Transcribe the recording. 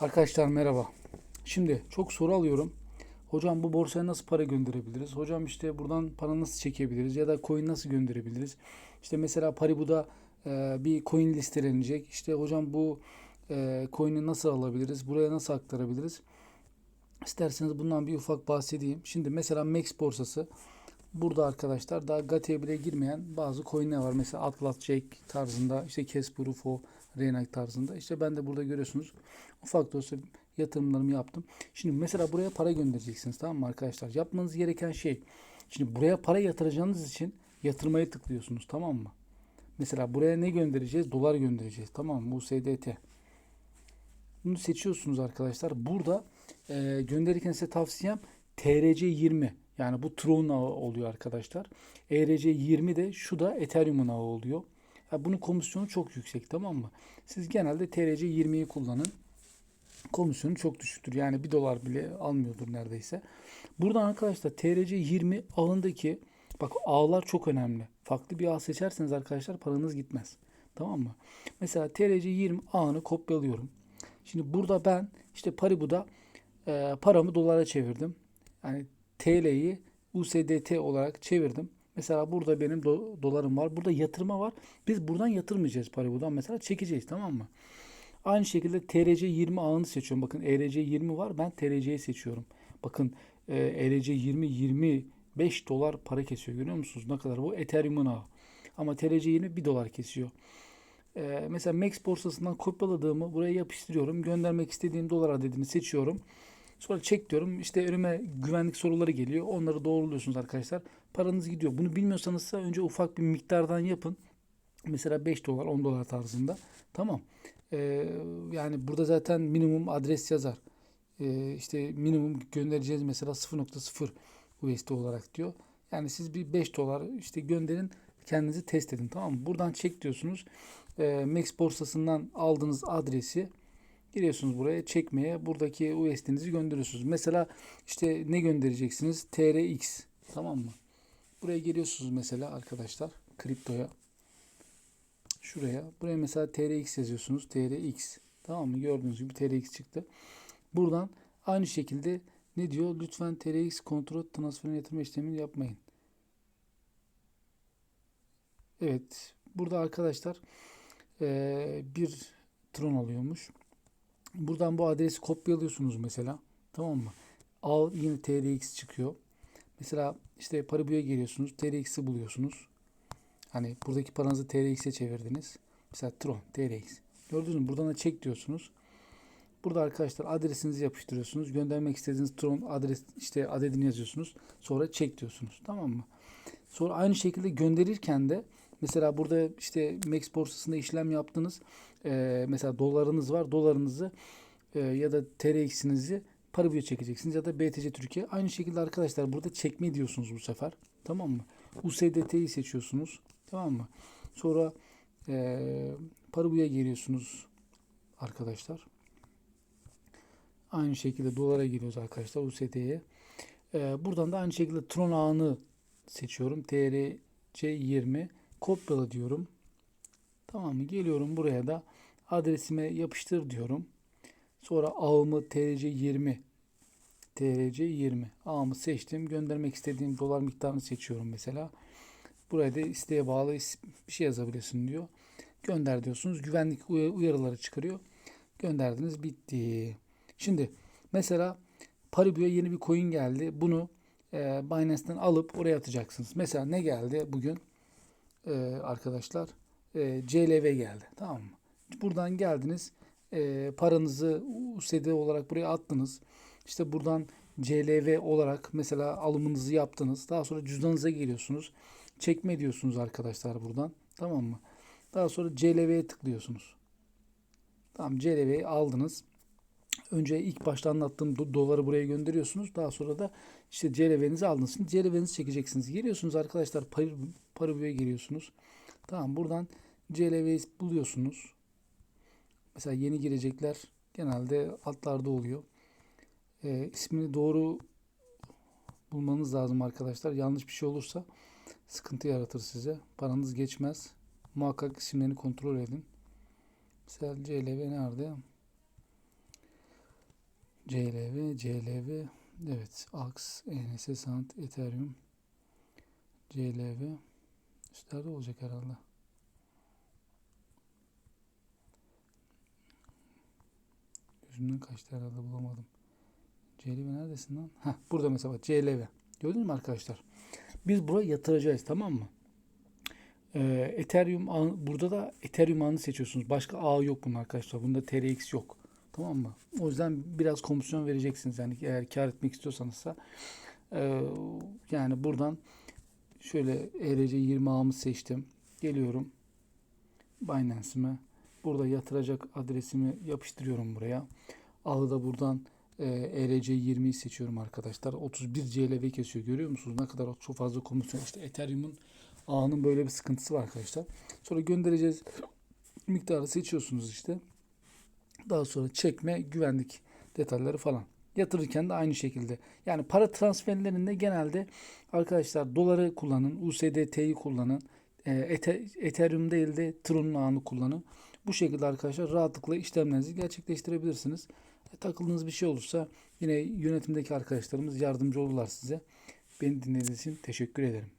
Arkadaşlar merhaba. Şimdi çok soru alıyorum. Hocam bu borsaya nasıl para gönderebiliriz? Hocam işte buradan para nasıl çekebiliriz? Ya da coin nasıl gönderebiliriz? İşte mesela Paribu'da e, bir coin listelenecek. İşte hocam bu e, coin'i nasıl alabiliriz? Buraya nasıl aktarabiliriz? İsterseniz bundan bir ufak bahsedeyim. Şimdi mesela Max borsası. Burada arkadaşlar daha GATE'ye bile girmeyen bazı coin'ler var. Mesela Atlas Jack tarzında, işte Casper UFO, tarzında. İşte ben de burada görüyorsunuz. Ufak da olsa yatırımlarımı yaptım. Şimdi mesela buraya para göndereceksiniz tamam mı arkadaşlar? Yapmanız gereken şey. Şimdi buraya para yatıracağınız için yatırmaya tıklıyorsunuz tamam mı? Mesela buraya ne göndereceğiz? Dolar göndereceğiz. Tamam mı? USDT. Bunu seçiyorsunuz arkadaşlar. Burada e, gönderirken size tavsiyem TRC20 yani bu Tron ağı oluyor arkadaşlar. ERC20 de şu da Ethereum'un ağı oluyor. Ya bunun komisyonu çok yüksek tamam mı? Siz genelde TRC20'yi kullanın. Komisyonu çok düşüktür. Yani 1 dolar bile almıyordur neredeyse. Buradan arkadaşlar TRC20 ağındaki bak ağlar çok önemli. Farklı bir ağ seçerseniz arkadaşlar paranız gitmez. Tamam mı? Mesela TRC20 ağını kopyalıyorum. Şimdi burada ben işte Paribu'da e, paramı dolara çevirdim. Yani TL'yi USDT olarak çevirdim. Mesela burada benim do- dolarım var. Burada yatırma var. Biz buradan yatırmayacağız Paribu'dan mesela çekeceğiz tamam mı? Aynı şekilde TRC20 ağını seçiyorum. Bakın ERC20 var. Ben TRC'yi seçiyorum. Bakın e, ERC20 25 dolar para kesiyor. Görüyor musunuz? Ne kadar bu? Ethereum'un ağı. Ama TRC20 1 dolar kesiyor. Ee, mesela Max borsasından kopyaladığımı buraya yapıştırıyorum. Göndermek istediğim dolar adedini seçiyorum. Sonra çek diyorum. İşte önüme güvenlik soruları geliyor. Onları doğruluyorsunuz arkadaşlar. Paranız gidiyor. Bunu bilmiyorsanız önce ufak bir miktardan yapın. Mesela 5 dolar 10 dolar tarzında. Tamam. Ee, yani burada zaten minimum adres yazar. Ee, işte minimum göndereceğiz mesela 0.0 USD olarak diyor. Yani siz bir 5 dolar işte gönderin kendinizi test edin tamam mı? Buradan çek diyorsunuz. Ee, Max borsasından aldığınız adresi giriyorsunuz buraya çekmeye. Buradaki USD'nizi gönderiyorsunuz. Mesela işte ne göndereceksiniz? TRX tamam mı? Buraya geliyorsunuz mesela arkadaşlar kriptoya. Şuraya. Buraya mesela TRX yazıyorsunuz. TRX. Tamam mı? Gördüğünüz gibi TRX çıktı. Buradan aynı şekilde ne diyor? Lütfen TRX kontrol transferine yatırma işlemini yapmayın. Evet. Burada arkadaşlar bir tron alıyormuş. Buradan bu adresi kopyalıyorsunuz mesela. Tamam mı? Al yine TRX çıkıyor. Mesela işte Paribu'ya geliyorsunuz. TRX'i buluyorsunuz. Hani buradaki paranızı TRX'e çevirdiniz. Mesela Tron, TRX. Gördünüz mü? Buradan da çek diyorsunuz. Burada arkadaşlar adresinizi yapıştırıyorsunuz. Göndermek istediğiniz Tron adres işte adedini yazıyorsunuz. Sonra çek diyorsunuz. Tamam mı? Sonra aynı şekilde gönderirken de mesela burada işte Max borsasında işlem yaptınız. Ee, mesela dolarınız var. Dolarınızı e, ya da TRX'inizi Paribu'ya çekeceksiniz ya da BTC Türkiye. Aynı şekilde arkadaşlar burada çekme diyorsunuz bu sefer. Tamam mı? USDT'yi seçiyorsunuz. Tamam mı? Sonra e, Paribu'ya geliyorsunuz arkadaşlar. Aynı şekilde dolara giriyoruz arkadaşlar USD'ye. E, buradan da aynı şekilde Tron ağını seçiyorum. TRC20 kopyala diyorum. Tamam mı? Geliyorum buraya da adresime yapıştır diyorum. Sonra ağımı TRC20 TRC20 ağımı seçtim. Göndermek istediğim dolar miktarını seçiyorum mesela. Buraya da isteğe bağlı bir şey yazabilirsin diyor. Gönder diyorsunuz. Güvenlik uy- uyarıları çıkarıyor. Gönderdiniz bitti. Şimdi mesela Paribu'ya yeni bir coin geldi. Bunu e, Binance'ten alıp oraya atacaksınız. Mesela ne geldi bugün? E, arkadaşlar e, CLV geldi. Tamam mı? Buradan geldiniz. E, paranızı USD olarak buraya attınız. İşte buradan CLV olarak mesela alımınızı yaptınız. Daha sonra cüzdanınıza geliyorsunuz. Çekme diyorsunuz arkadaşlar buradan. Tamam mı? Daha sonra CLV'ye tıklıyorsunuz. Tamam CLV'yi aldınız. Önce ilk başta anlattığım do- doları buraya gönderiyorsunuz. Daha sonra da işte CLV'nizi aldınız. Şimdi CLV'nizi çekeceksiniz. Geliyorsunuz arkadaşlar Pari- Paribu'ya geliyorsunuz. Tamam buradan CLV'yi buluyorsunuz. Mesela yeni girecekler genelde altlarda oluyor. Ee, ismini doğru bulmanız lazım arkadaşlar. Yanlış bir şey olursa sıkıntı yaratır size. Paranız geçmez. Muhakkak isimlerini kontrol edin. Mesela CLV nerede? CLV, CLV, evet, AX, ENS, Sant, Ethereum, CLV, üstlerde olacak herhalde. Gözümden kaçtı herhalde bulamadım. CLV neredesin lan? Heh, burada mesela bak CLV. Gördünüz mü arkadaşlar? Biz buraya yatıracağız tamam mı? Ee, Ethereum burada da Ethereum ağını seçiyorsunuz. Başka ağ yok bunun arkadaşlar. Bunda TRX yok. Tamam mı? O yüzden biraz komisyon vereceksiniz. Yani eğer kar etmek istiyorsanızsa Ee, yani buradan şöyle ERC20 ağımı seçtim. Geliyorum Binance'ime. Burada yatıracak adresimi yapıştırıyorum buraya. Ağı da buradan e, ERC20'yi seçiyorum arkadaşlar. 31 CLV kesiyor. Görüyor musunuz? Ne kadar çok fazla komisyon. İşte Ethereum'un ağının böyle bir sıkıntısı var arkadaşlar. Sonra göndereceğiz miktarı seçiyorsunuz işte. Daha sonra çekme, güvenlik detayları falan. Yatırırken de aynı şekilde. Yani para transferlerinde genelde arkadaşlar doları kullanın, USDT'yi kullanın. E, Ethe- Ethereum değil de Tron'un ağını kullanın. Bu şekilde arkadaşlar rahatlıkla işlemlerinizi gerçekleştirebilirsiniz. E, takıldığınız bir şey olursa yine yönetimdeki arkadaşlarımız yardımcı olurlar size. Beni dinlediğiniz için teşekkür ederim.